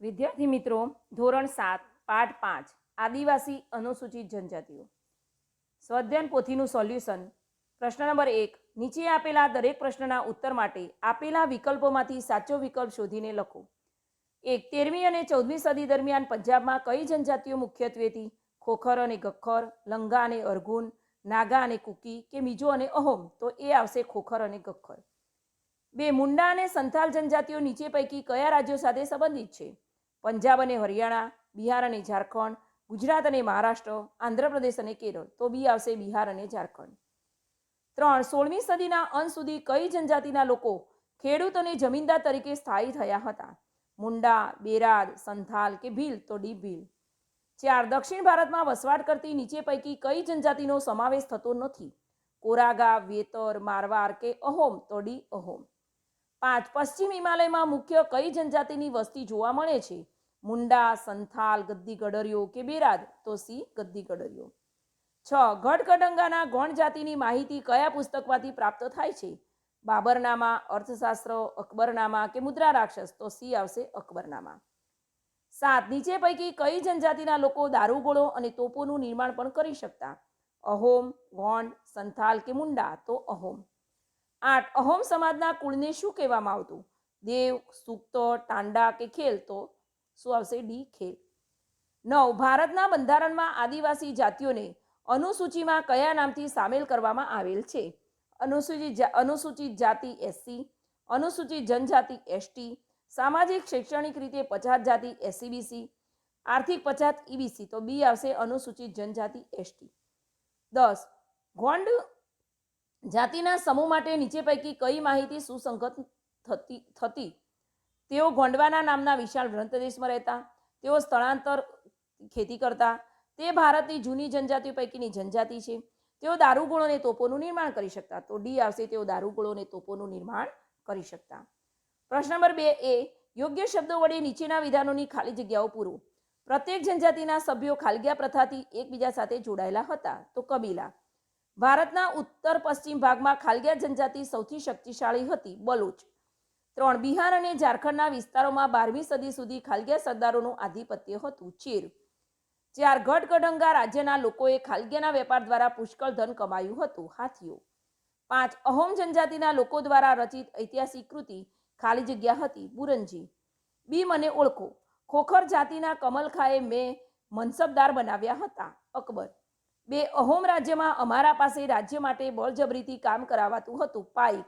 વિદ્યાર્થી મિત્રો, ધોરણ સાત, પાઠ પાંચ, આદિવાસી અનુસૂચિત જનજાતિઓ. સ્વધ્યન પોથીનું સોલ્યુશન, પ્રશ્ન નંબર એક, નીચે આપેલા દરેક પ્રશ્નના ઉત્તર માટે આપેલા વિકલ્પોમાંથી સાચો વિકલ્પ શોધીને લખો. એક, તેરમી અને ચૌદમી સદી દરમિયાન પંજાબમાં કઈ જનજાતિઓ મુખ્યત્વેથી ખોખર અને ગખ્ખર લંગા અને અર્ગુન નાગા અને કુકી કે બીજો અને અહોમ? તો એ આવશે ખોખર અને ગખ્ખર બે, મુંડા અને સંથાલ જનજાતિઓ નીચે પૈકી કયા રાજ્યો સાથે સંબંધિત છે? પંજાબ અને હરિયાણા, બિહાર અને ઝારખંડ, ગુજરાત અને મહારાષ્ટ્ર, આંધ્રપ્રદેશ અને કેરળ. તો બી આવશે બિહાર અને ઝારખંડ. ત્રણ, સોળમી સદીના અંત સુધી કઈ જનજાતિના લોકો ખેડૂત અને જમીનદાર તરીકે સ્થાયી થયા હતા? મુંડા, બેરાદ, સંથાલ કે ભીલ? તો ડી ભીલ. ચાર, દક્ષિણ ભારતમાં વસવાટ કરતી નીચે પૈકી કઈ જનજાતિનો સમાવેશ થતો નથી? કોરાગા, વેતર, મારવાર કે અહોમ? તો ડી અહોમ. પાંચ પશ્ચિમ હિમાલયમાં મુખ્ય કઈ જનજાતિની વસ્તી જોવા મળે છે? મુંડા, સંથાલ, ગદ્દી ગડરિયો કે બેરાદ તો સી, ગદ્દી ગડરિયો છ ગઢકડંગાના ગૌણ જાતિની માહિતી કયા પુસ્તકમાંથી પ્રાપ્ત થાય છે? બાબરનામા, અર્થશાસ્ત્ર, અકબરનામા કે મુદ્રા રાક્ષસ? તો સી આવશે અકબરનામા. સાત, નીચે પૈકી કઈ જનજાતિના લોકો દારૂગોળો અને તોપોનું નિર્માણ પણ કરી શકતા? અહોમ ગોંડ સંથાલ કે મુંડા? તો અહોમ. આઠ. અહોમ સમાજના કુળને શું કહેવામાં આવતું? દેવ, સુક્ત ટાંડા કે ખેલ? તો શું આવશે? ડી, ખેલ. નવ. ભારતના બંધારણમાં આદિવાસી જાતિઓને અનુસૂચિમાં કયા નામથી સામેલ કરવામાં આવેલ છે? અનુસૂચિત અનુસૂચિત જાતિ એસસી, અનુસૂચિત જનજાતિ એસટી, સામાજિક શૈક્ષણિક રીતે પછાત જાતિ એસસીબીસી, આર્થિક પછાત ઈબીસી. તો બી આવશે અનુસૂચિત જનજાતિ એસટી. દસ. ગોંડ જાતિના સમૂહ માટે નીચે પૈકી કઈ માહિતી સુસંગત થતી થતી? તેઓ ગોંડવાના નામના વિશાળ પ્રદેશમાં રહેતા, તેઓ સ્થળાંતર ખેતી કરતા, તે ભારતની જૂની જનજાતિઓ પૈકીની જનજાતિ છે. તેઓ દારૂગોળો અને તોપોનું નિર્માણ કરી શકતા. તો ડી આવશે, તેઓ દારૂગોળો અને તોપોનું નિર્માણ કરી શકતા. પ્રશ્ન નંબર બે એ, યોગ્ય શબ્દો વડે નીચેના વિધાનોની ખાલી જગ્યાઓ પૂરો. પ્રત્યેક જનજાતિના સભ્યો ખાલગિયા પ્રથાથી એકબીજા સાથે જોડાયેલા હતા. તો કબીલા. ભારતના ઉત્તર પશ્ચિમ ભાગમાં ખાલગિયા જનજાતિ સૌથી શક્તિશાળી હતી, બલુચ. ત્રણ બિહાર અને ઝારખંડના વિસ્તારોમાં બારમી સદી સુધી ખાલગિયા સરદારોનું આધિપત્ય હતું, ચીર. ચાર ગઢકડંગા રાજ્યના લોકોએ ખાલગિયાના વેપાર દ્વારા પુષ્કળ ધન કમાયું હતું, હાથીઓ. પાંચ અહોમ જનજાતિના લોકો દ્વારા રચિત ઐતિહાસિક કૃતિ ખાલી જગ્યા હતી, બુરંજી. બી, મને ઓળખો. ખોખર જાતિના કમલખાએ મેં મનસબદાર બનાવ્યા હતા, અકબર. બે અહોમ રાજ્યમાં અમારા પાસે રાજ્ય માટે બળજબરીથી કામ કરાવાતું હતું. પાઈક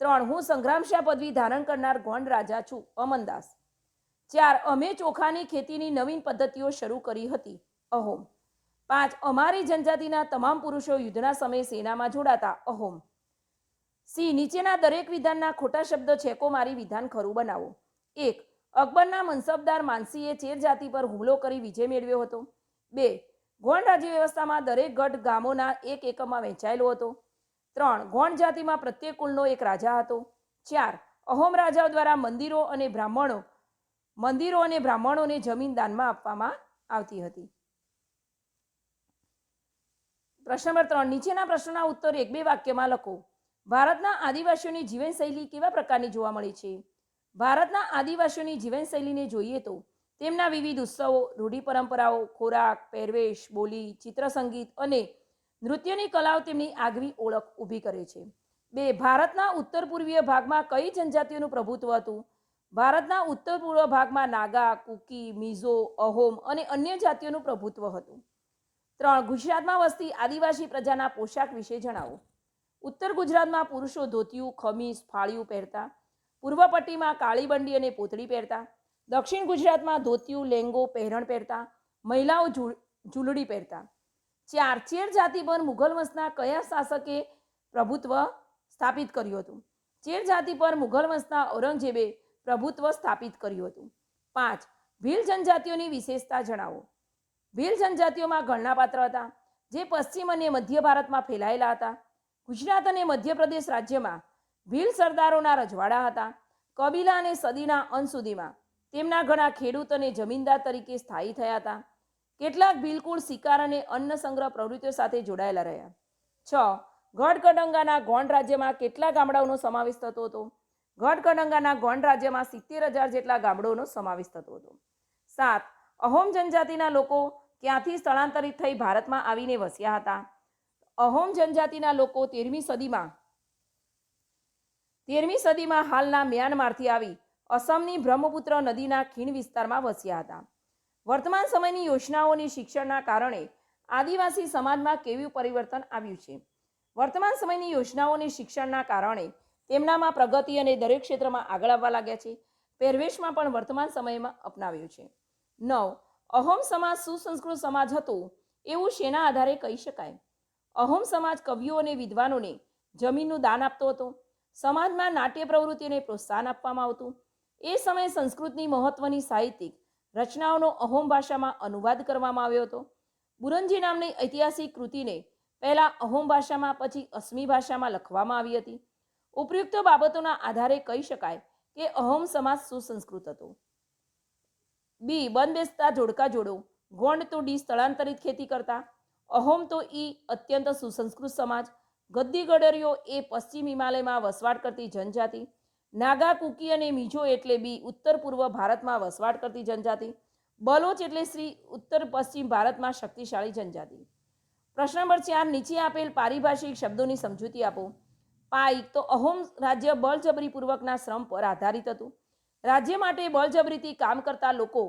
ત્રણ, હું સંગ્રામશા પદવી ધારણ કરનાર ગોંડ રાજા છું, અમનદાસ. ચાર, અમે ચોખાની ખેતીની નવીન પદ્ધતિઓ શરૂ કરી હતી, અહોમ. પાંચ, અમારી જનજાતિના તમામ પુરુષો યુદ્ધના સમયે સેનામાં જોડાતા, અહોમ. સી, નીચેના દરેક વિધાનના ખોટા શબ્દ છેકો મારી વિધાન ખરું બનાવો. એક, અકબરના મનસબદાર માનસીએ ચેર જાતિ પર હુમલો કરી વિજય મેળવ્યો હતો. બે ગોંડ રાજ્ય વ્યવસ્થામાં દરેક ગઢ ગામોના એક એકમમાં વહેંચાયેલો હતો. ત્રણ, ગોંડ જાતિમાં પ્રત્યેક કુળનો એક રાજા હતો. ચાર, અહોમ રાજાઓ દ્વારા મંદિરો અને બ્રાહ્મણો, મંદિરો અને બ્રાહ્મણોને જમીન દાનમાં આપવામાં આવતી હતી. પ્રશ્ન નંબર ત્રણ, નીચેના પ્રશ્નના ઉત્તર એક બે વાક્યમાં લખો. ભારતના આદિવાસીઓની જીવનશૈલી કેવા પ્રકારની જોવા મળે છે? ભારતના આદિવાસીઓની જીવનશૈલીને જોઈએ તો તેમના વિવિધ ઉત્સવો રૂઢિ પરંપરાઓ ખોરાક, પહેરવેશ, બોલી, ચિત્રસંગીત અને નૃત્યની કલાઓ તેમની આગવી ઓળખ ઊભી કરે છે. બે, ભારતના ઉત્તર પૂર્વીય ભાગમાં કઈ જનજાતિઓનું પ્રભુત્વ હતું? ભારતના ઉત્તર પૂર્વ ભાગમાં નાગા, કુકી, મિઝો, અહોમ અને અન્ય જાતિઓનું પ્રભુત્વ હતું. ત્રણ, ગુજરાતમાં વસતી આદિવાસી પ્રજાના પોશાક વિશે જણાવો. ઉત્તર ગુજરાતમાં પુરુષો ધોતિયું, ખમીસ, ફાળિયું પહેરતા, પૂર્વ પટ્ટીમાં કાળી અને પોતળી પહેરતા દક્ષિણ ગુજરાતમાં ધોતિયું, લેંગો પહેરણ પહેરતા, મહિલાઓ ઝૂલડી પહેરતા. ચાર ચેર જાતિ પર મુઘલ વંશના કયા શાસકે પ્રભુત્વ સ્થાપિત કર્યું હતું? ચેર જાતિ પર મુઘલ વંશના ઔરંગઝેબે પ્રભુત્વ સ્થાપિત કર્યું હતું. પાંચ, ભીલ જનજાતિઓની વિશેષતા જણાવો. ભીલ જનજાતિઓમાં ગણનાપાત્ર હતા, જે પશ્ચિમ અને મધ્ય ભારતમાં ફેલાયેલા હતા. ગુજરાત અને મધ્યપ્રદેશ રાજ્યમાં ભીલ સરદારોના રજવાડા હતા. કબીલા અને સદીના અંત સુધીમાં. તેમના ઘણા ખેડૂત અને જમીનદાર તરીકે સ્થાયી થયા હતા. કેટલાક બિલકુલ શિકાર અને અન્ન સંગ્રહ પ્રવૃત્તિઓ સાથે જોડાયેલા રહ્યા. છ ગઢકડંગાના ગોંડ રાજ્યમાં કેટલા ગામડાઓનો સમાવેશ થતો હતો? ગઢકડંગાના ગોંડ રાજ્યમાં સિત્તેર હજાર જેટલા ગામડાઓનો સમાવેશ થતો હતો. સાત, અહોમ જનજાતિના લોકો ક્યાંથી સ્થળાંતરિત થઈ ભારતમાં આવીને વસ્યા હતા? અહોમ જનજાતિના લોકો તેરમી સદીમાં તેરમી સદીમાં હાલના મ્યાનમારથી આવી અસમની બ્રહ્મપુત્ર નદીના ખીણ વિસ્તારમાં વસ્યા હતા. વર્તમાન સમયની યોજનાઓની શિક્ષણના કારણે આદિવાસી સમાજમાં કેવું પરિવર્તન આવ્યું છે? વર્તમાન સમયની યોજનાઓની શિક્ષણના કારણે તેમનામાં પ્રગતિ અને દરેક ક્ષેત્રમાં આગળ આવવા લાગ્યા છે. પહેરવેશમાં પણ વર્તમાન સમયમાં અપનાવ્યું છે. નવ. અહોમ સમાજ સુસંસ્કૃત સમાજ હતો એવું શેના આધારે કહી શકાય? અહોમ સમાજ કવિઓ અને વિદ્વાનોને જમીનનું દાન આપતો હતો. સમાજમાં નાટ્ય પ્રવૃત્તિને પ્રોત્સાહન આપવામાં આવતું. એ સમયે સંસ્કૃતની મહત્વની સાહિત્યિક રચનાઓનો અહોમ ભાષામાં અનુવાદ કરવામાં આવ્યો હતો. બુરંજી નામની ઐતિહાસિક કૃતિને પહેલાં અહોમ ભાષામાં, પછી અસમી ભાષામાં લખવામાં આવી હતી. ઉપયુક્ત બાબતોના આધારે કહી શકાય કે અહોમ સમાજ સુસંસ્કૃત હતો. બી. બંધબેસતા જોડકા જોડો, ગોંડ તો ડી સ્થળાંતરિત ખેતી કરતા, અહોમ તો ઈ અત્યંત સુસંસ્કૃત સમાજ, ગદ્દી ગડરીઓ એ પશ્ચિમ હિમાલયમાં વસવાટ કરતી જનજાતિ નાગા કુકી અને મીજો એટલે બી ઉત્તર પૂર્વ ભારતમાં વસવાટ કરતી જનજાતિ, બલોચ એટલે શ્રી ઉત્તર પશ્ચિમ ભારતમાં શક્તિશાળી જનજાતિ. પ્રશ્ન નંબર ચાર, નીચે આપેલ પારિભાષિક શબ્દોની સમજૂતી આપો. પાઇક તો અહોમ રાજ્ય બળજબરીપૂર્વકના શ્રમ પર આધારિત હતું. રાજ્ય માટે બળજબરીથી કામ કરતા લોકો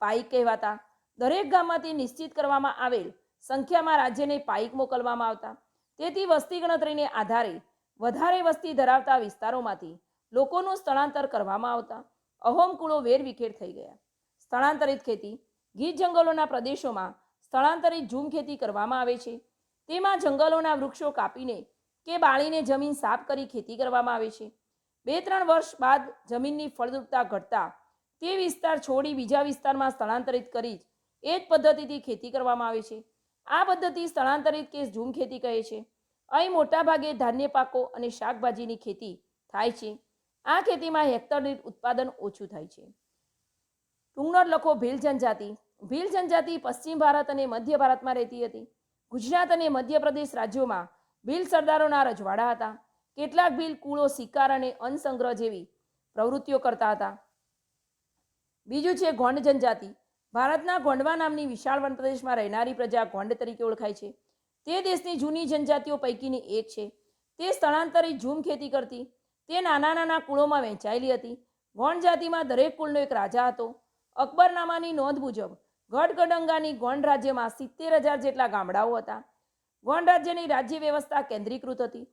પાઇક કહેવાતા. દરેક ગામમાંથી નિશ્ચિત કરવામાં આવેલ સંખ્યામાં રાજ્યને પાઇક મોકલવામાં આવતા. તેથી વસ્તી ગણતરીને આધારે વધારે વસ્તી ધરાવતા વિસ્તારોમાંથી લોકોનું સ્થળાંતર કરવામાં આવતા અહોમ કુળો વેરવિખેર થઈ ગયા. સ્થળાંતરિત ખેતી ગીર જંગલોના પ્રદેશોમાં સ્થળાંતરિત ઝૂમ ખેતી કરવામાં આવે છે. તેમાં જંગલોના વૃક્ષો કાપીને કે બાળીને જમીન સાફ કરી ખેતી કરવામાં આવે છે. બે ત્રણ વર્ષ બાદ જમીનની ફળદ્રુપતા ઘટતા તે વિસ્તાર છોડી બીજા વિસ્તારમાં સ્થળાંતરિત કરી એ જ પદ્ધતિથી ખેતી કરવામાં આવે છે. આ પદ્ધતિ સ્થળાંતરિત કે ઝૂમ ખેતી કહે છે. અહીં મોટાભાગે ધાન્ય પાકો અને શાકભાજીની ખેતી થાય છે. આ ખેતીમાં હેક્ટર દીઠ ઉત્પાદન ઓછું થાય છે. ટૂંગનોટ લખો ભીલ જનજાતિ. ભીલ જનજાતિ પશ્ચિમ ભારત અને મધ્ય ભારતમાં રહેતી હતી. ગુજરાત અને મધ્યપ્રદેશ રાજ્યોમાં ભીલ સરદારોના રજવાડા હતા. કેટલાક ભીલ કુળો શિકાર અને અન્નસંગ્રહ જેવી પ્રવૃત્તિઓ કરતા હતા. બીજું છે ગોંડ જનજાતિ. ભારતના ગોંડવા નામની વિશાળ વનપ્રદેશમાં રહેનારી પ્રજા ગોંડ તરીકે ઓળખાય છે. તે દેશની જૂની જનજાતિઓ પૈકીની એક છે. તે સ્થળાંતરિત ઝૂમ ખેતી કરતી. તે નાના નાના કુળોમાં વહેંચાયેલી હતી. ગોંડ જાતિમાં દરેક કુળનો એક રાજા હતો. અકબરનામાની નોંધ મુજબ ગઢગડંગાની ગોંડ રાજ્યમાં સિત્તેર હજાર જેટલા ગામડાઓ હતા. ગોંડ રાજ્યની રાજ્ય વ્યવસ્થા કેન્દ્રીકૃત હતી.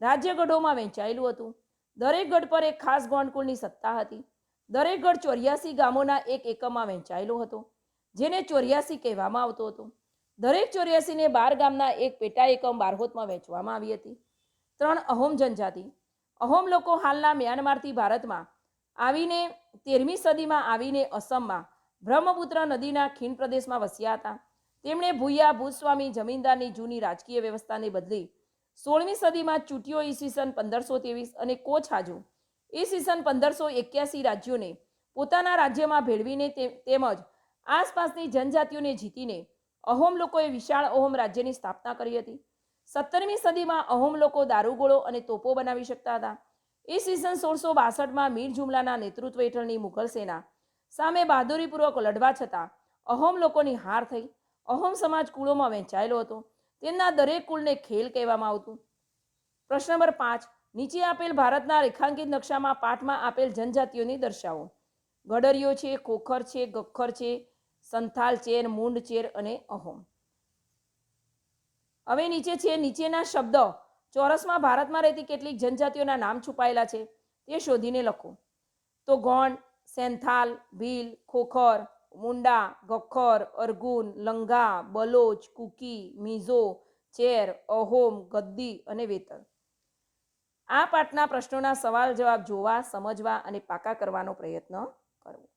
રાજ્ય ગઢોમાં વહેંચાયેલું હતું. દરેક ગઢ પર એક ખાસ ગોંડ કુળની સત્તા હતી. દરેક ગઢ ચોર્યાસી ગામોના એક એકમમાં વહેંચાયેલો હતો, જેને ચોર્યાસી કહેવામાં આવતો હતો. દરેક ચોર્યાસીને બાર ગામના એક પેટા એકમ બારહોતમાં વહેંચવામાં આવી હતી. ત્રણ અહોમ જનજાતિ અહોમ લોકો હાલના મ્યાનમારથી ભારતમાં આવીને, તેરમી સદીમાં આવીને અસમમાં બ્રહ્મપુત્ર નદીના ખીણ પ્રદેશમાં વસ્યા હતા. તેમણે ભૂયા ભૂસ્વામી જમીનદારની જૂની રાજકીય વ્યવસ્થાને બદલી સોળમી સદીમાં ચૂંટીઓ ઈસવીસન પંદરસો ત્રેવીસ અને કોચ હાજુ ઈસવીસન પંદરસો એક્યાસી રાજ્યોને પોતાના રાજ્યમાં ભેળવીને તેમજ આસપાસની જનજાતિઓને જીતીને અહોમ લોકોએ વિશાળ અહોમ રાજ્યની સ્થાપના કરી હતી. સત્તરમી સદીમાં અહોમ લોકો દારૂગોળો અને તોપો બનાવી શકતા હતા. ઈસવીસન સોળસો બાસઠમાં મીર જુમલાના નેતૃત્વ હેઠળની મુઘલ સેના સામે બહાદુરીપૂર્વક લડવા છતાં અહોમ લોકોની હાર થઈ. અહોમ સમાજ કુળોમાં વહેંચાયેલો હતો. તેમના દરેક કુળને ખેલ કહેવામાં આવતું. પ્રશ્ન નંબર પાંચ, નીચે આપેલ ભારતના રેખાંકિત નકશામાં પાઠમાં આપેલ જનજાતિઓને દર્શાવો. ગડરિયો છે, ખોખર છે, ગખ્ખર છે, સંથાલ ચેર, મુંડ ચેર અને અહોમ. હવે નીચે છે નીચેના શબ્દ. ચોરસમાં ભારતમાં રહેતી કેટલીક જનજાતિઓના નામ છુપાયેલા છે. તે શોધીને લખો. તો ગોંડ, સેન્થાલ, ભીલ, ખોખર, મુંડા ગખર અર્ગુન, લંગા, બલોચ, કુકી, મિઝો, ચેર, અહોમ, ગદ્દી અને વેતર. આ પાઠના પ્રશ્નોના સવાલ જવાબ જોવા, સમજવા અને પાકા કરવાનો પ્રયત્ન કરવો.